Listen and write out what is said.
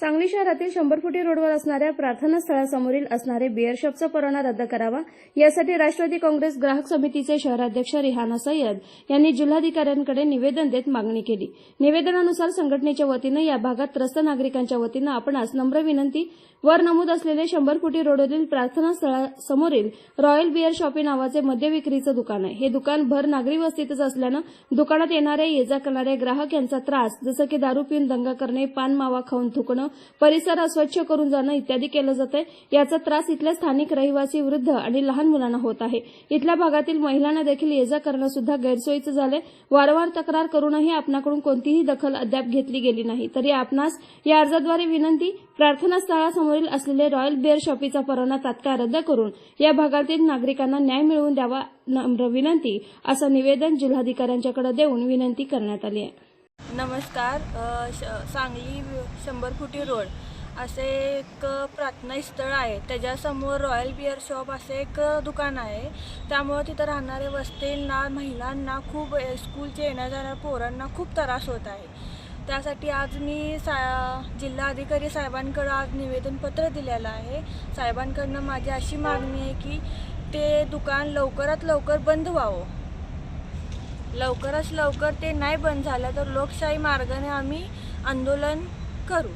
सांगली शहरातील शंभर फुटी रोडवर असणाऱ्या प्रार्थना स्थळासमोरील असणारे बिअर शॉपचा परवाना रद्द करावा यासाठी राष्ट्रवादी काँग्रेस ग्राहक समितीचे शहराध्यक्ष रिहाना सय्यद यांनी जिल्हाधिकाऱ्यांकडे निवेदन देत मागणी केली. निवेदनानुसार संघटनेच्या वतीनं या भागात त्रस्त नागरिकांच्या वतीनं आपणास नम्र विनंती वर नमूद असलेले शंभर फुटी रोडवरील प्रार्थना स्थळासमोरील रॉयल बिअर शॉपी नावाचे मद्य विक्रीचं दुकान आहे. हे दुकान भर नागरी वस्तीतच असल्यानं दुकानात येणाऱ्या ये जा करणाऱ्या ग्राहक यांचा त्रास जसं की दारू पिऊन दंगा करणे पान मावा खाऊन थुकणं परिसर अस्वच्छ करून जाणं इत्यादी केलं जातंय. याचा त्रास इथल्या स्थानिक रहिवासी वृद्ध आणि लहान मुलांना होत आहे. इथल्या भागातील महिलांना देखील ये जा करणं सुद्धा गैरसोयीचं झालंय. वारंवार तक्रार करूनही आपणाकडून कोणतीही दखल अद्याप घेतली गेली नाही. तरी आपणास या अर्जाद्वारे विनंती प्रार्थना स्थळासमोरील असलेले रॉयल बिअर शॉपीचा परवाना तात्काळ रद्द करून या भागातील नागरिकांना न्याय मिळवून द्यावा नम्र विनंती असं निवेदन जिल्हाधिकाऱ्यांच्याकडे देऊन विनंती करण्यात आली आहे. नमस्कार श सांगली शंभर फुटी रोड. असे एक प्रार्थना स्थळ आहे. त्याच्यासमोर रॉयल बिअर शॉप असे एक दुकान आहे. त्यामुळं तिथं राहणाऱ्या वस्तींना महिलांना खूप स्कूलचे येण्या जाणाऱ्या पोरांना खूप त्रास होत आहे. त्यासाठी आज मी सा जिल्हाधिकारी साहेबांकडं आज निवेदनपत्र दिलेलं आहे. साहेबांकडनं माझी अशी मागणी आहे की ते दुकान लवकरात लवकर बंद व्हावं. लवकरच लवकर ते नाही बंद झालं तर लोकशाही मार्गाने आम्ही आंदोलन करू.